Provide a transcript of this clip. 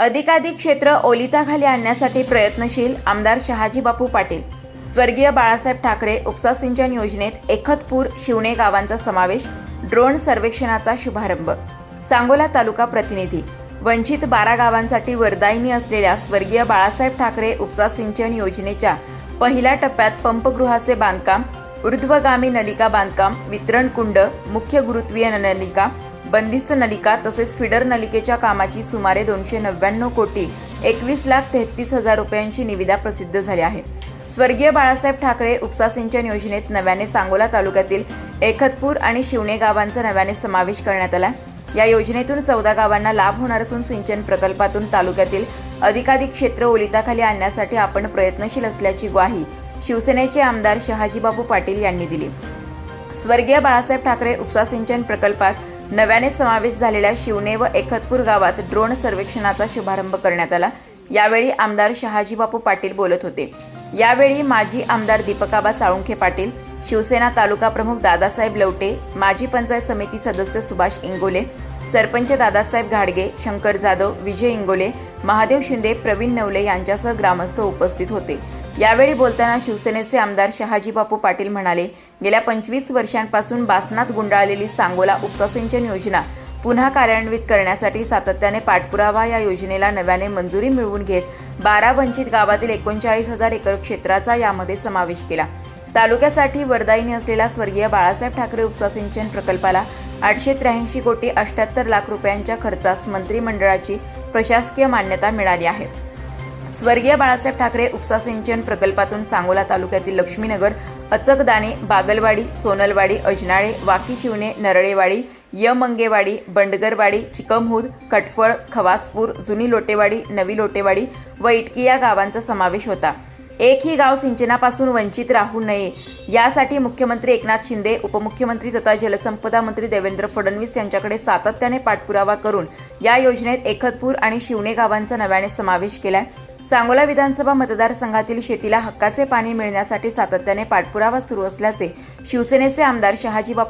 अधिकाधिक क्षेत्र ओलिताखाली आणण्यासाठी प्रयत्नशील आमदार शहाजी बापू पाटील स्वर्गीय बाळासाहेब ठाकरे उपसा सिंचन योजनेत एकतपूर शिवणे गावांचा समावेश ड्रोन सर्वेक्षणाचा शुभारंभ. सांगोला तालुका प्रतिनिधी वंचित बारा गावांसाठी वरदायिनी असलेल्या स्वर्गीय बाळासाहेब ठाकरे उपसा सिंचन योजनेच्या पहिल्या टप्प्यात पंपगृहाचे बांधकाम ऊर्ध्वगामी नलिका बांधकाम वितरण कुंड मुख्य गुरुत्वीय नलिका बंदिस्त नलिका तसेच फिडर नलिकेच्या कामाची सुमारे दोनशे नव्याण्णव कोटी एकवीस लाख तेहतीस हजार रुपयांची निविदा प्रसिद्ध झाली आहे. स्वर्गीय बाळासाहेब ठाकरे उपसा सिंचन योजनेत नव्याने सांगोला तालुक्यातील एकतपूर आणि शिवणे गावांचा नव्याने समावेश करण्यात आला या योजनेतून चौदा गावांना लाभ होणार असून सिंचन प्रकल्पातून तालुक्यातील अधिकाधिक क्षेत्र ओलिताखाली आणण्यासाठी आपण प्रयत्नशील असल्याची ग्वाही शिवसेनेचे आमदार शहाजीबाबू पाटील यांनी दिली. स्वर्गीय बाळासाहेब ठाकरे उपसा सिंचन प्रकल्पात नव्याने समावेश झालेल्या शिवने व एकतपूर गावात ड्रोन सर्वेक्षणाचा शुभारंभ करण्यात आला. यावेळी आमदार शहाजीबापू पाटील बोलत होते. यावेळी माजी आमदार दीपकाबा साळुंखे पाटील शिवसेना तालुका प्रमुख दादासाहेब लवटे माजी पंचायत समिती सदस्य सुभाष इंगोले सरपंच दादासाहेब घाडगे शंकर जाधव विजय इंगोले महादेव शिंदे प्रवीण नवले यांच्यासह ग्रामस्थ उपस्थित होते. यावेळी बोलताना शिवसेनेचे आमदार शहाजीबापू पाटील म्हणाले गेल्या पंचवीस वर्षांपासून बासनात गुंडाळलेली सांगोला उपसा सिंचन योजना पुन्हा कार्यान्वित करण्यासाठी सातत्याने पाठपुरावा या योजनेला नव्याने मंजुरी मिळवून घेत बारा वंचित गावातील एकोणचाळीस हजार एकर क्षेत्राचा यामध्ये समावेश केला. तालुक्यासाठी वरदायीने असलेल्या स्वर्गीय बाळासाहेब ठाकरे उपसा सिंचन प्रकल्पाला आठशे त्र्याऐंशी कोटी अठ्याहत्तर लाख रुपयांच्या खर्चास मंत्रिमंडळाची प्रशासकीय मान्यता मिळाली आहे. स्वर्गीय बाळासाहेब ठाकरे उपसा सिंचन प्रकल्पातून सांगोला तालुक्यातील लक्ष्मीनगर अचकदाणे बागलवाडी सोनलवाडी अजनाळे वाकी शिवणे नरळेवाडी यमंगेवाडी बंडगरवाडी चिकमहूद कटफळ खवासपूर जुनी लोटेवाडी नवी लोटेवाडी व इटकी या गावांचा समावेश होता. एकही गाव सिंचनापासून वंचित राहू नये यासाठी मुख्यमंत्री एकनाथ शिंदे उपमुख्यमंत्री तथा जलसंपदा मंत्री देवेंद्र फडणवीस यांच्याकडे सातत्याने पाठपुरावा करून या योजनेत एकतपूर आणि शिवणे गावांचा नव्याने समावेश केलाय. सांगोला विधानसभा मतदारसंघातील शेतीला हक्काचे पाणी मिळण्यासाठी सातत्याने पाठपुरावा सुरू असल्याचे शिवसेनेचे आमदार शहाजी बापू